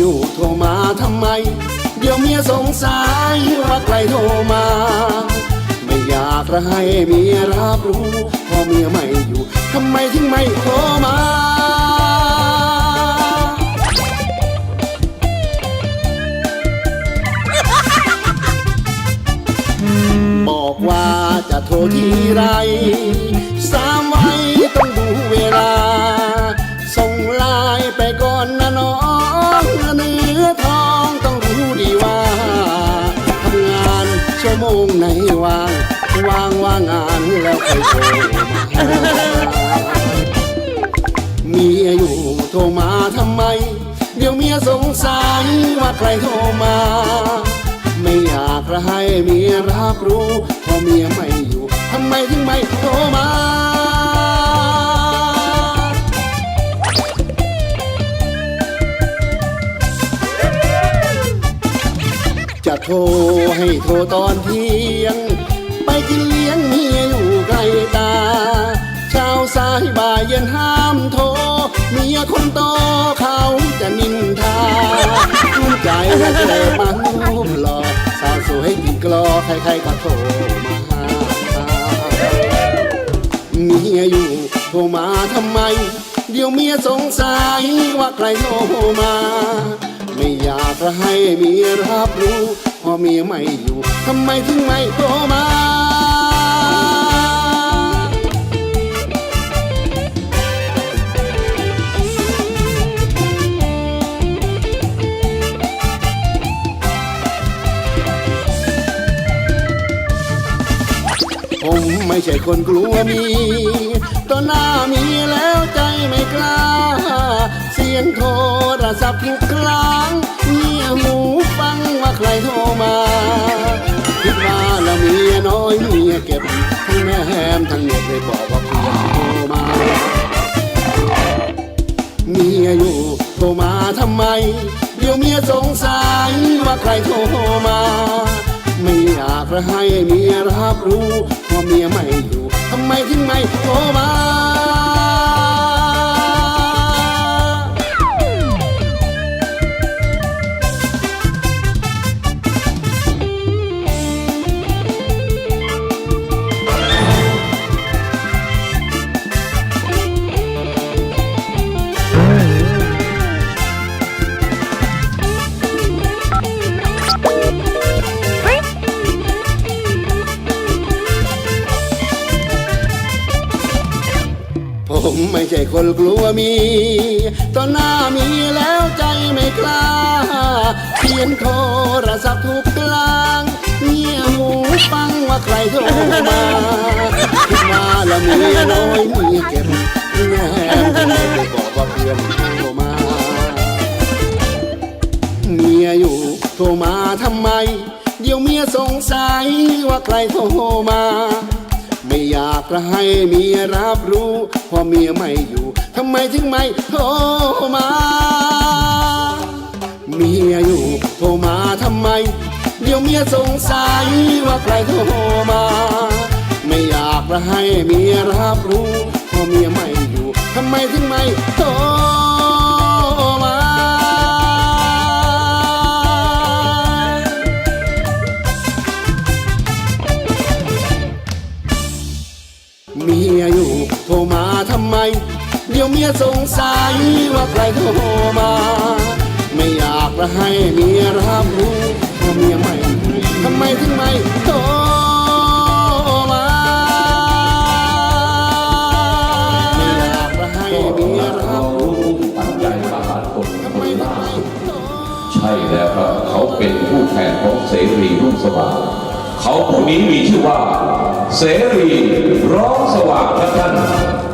ยู่โทรมาทำไม เดี๋ยวเมียสงสัยว่าใครโทรมา ไม่อยากจะให้เมียรับรู้พอเมียไม่อยู่ทำไมถึงไม่โทรมาบอกว่าจะโทรทีไรสาว ไหนว่างว่างว่างงานแล้วค่อยโทรมาเมียอยู่โทรมาทำไม เดี๋ยวเมียสงสัยว่าใครโทรมา ไม่อยากจะให้เมียรับรู้พอเมียไม่อยู่ทำไมถึงไม่โทรมา จะโทรให้โทรตอนเที่ยง ไปกินเลี้ยงเมียอยู่ไกลตา เช้าสายบ่ายเย็นห้ามโทรเมียคนโตเขาจะนินทาภูมิใจและเกิดมารูปหล่อสาวสวยกินกลอใครๆก็โทรมาหาเมียอยู่โทรมาทำไม เดี๋ยวเมียสงสัยว่าใครโทรมา ไม่อยากจะให้เมียรับรู้พอเมียไม่อยู่ทำไมถึงไม่โทรมาผมไม่ใช่คนกลัวมีต่อหน้ามีแล้วใจไม่กล้า ยงโทรศัพท์ทุกครั้งเมียหูฟังว่าใครโทรมา คิดว่าละเมียน้อยเมียเก็บทั้งแม่แฮมทั้งเน็ตเลยบอกว่าเพื่อนโทรมาเมียอยู่โทรมาทำไม เดี๋ยวเมียสงสัยว่าใครโทรมา ไม่อยากจะให้เมียรับรู้ว่าเมียไม่อยู่ทำไมถึงไม่โทรมา ผมไม่ใช่คนกลัวมีตอนหน้ามีแล้วใจไม่กล้าเขียนโทรศัพท์ทุกกลางเงียหูฟังว่าใครโทรมาคิดว่าละเมียน้อยเมียเก็บแม่ไม่บอกว่าเพื่อนโทรมาเมียอยู่โทรมาทำไม เดี๋ยวเมียสงสัยว่าใครโทรมา ไม่อยากจะให้เมียรับรู้พอเมียไม่อยู่ทำไมถึงไม่โทรมา เมียอยู่โทรมาทำไม เดี๋ยวเมียสงสัยว่าใครโทรมา ไม่อยากจะให้เมียรับรู้พอเมียไม่อยู่ทำไมถึงไม่โทร สงสัยว่าใครโทรมา ไม่อยากจะให้เมียรับรู้ว่าเมียไม่ทำไมถึงไม่โทรมาไม่อยากจะให้เมียรับรู้ปัจจัยมหาผลทำไมใช่แล้วครับเขาเป็นผู้แทนของเสรีรุ่งสว่างเขาผู้นี้มีชื่อว่า เสรีร้องสว่างครับท่าน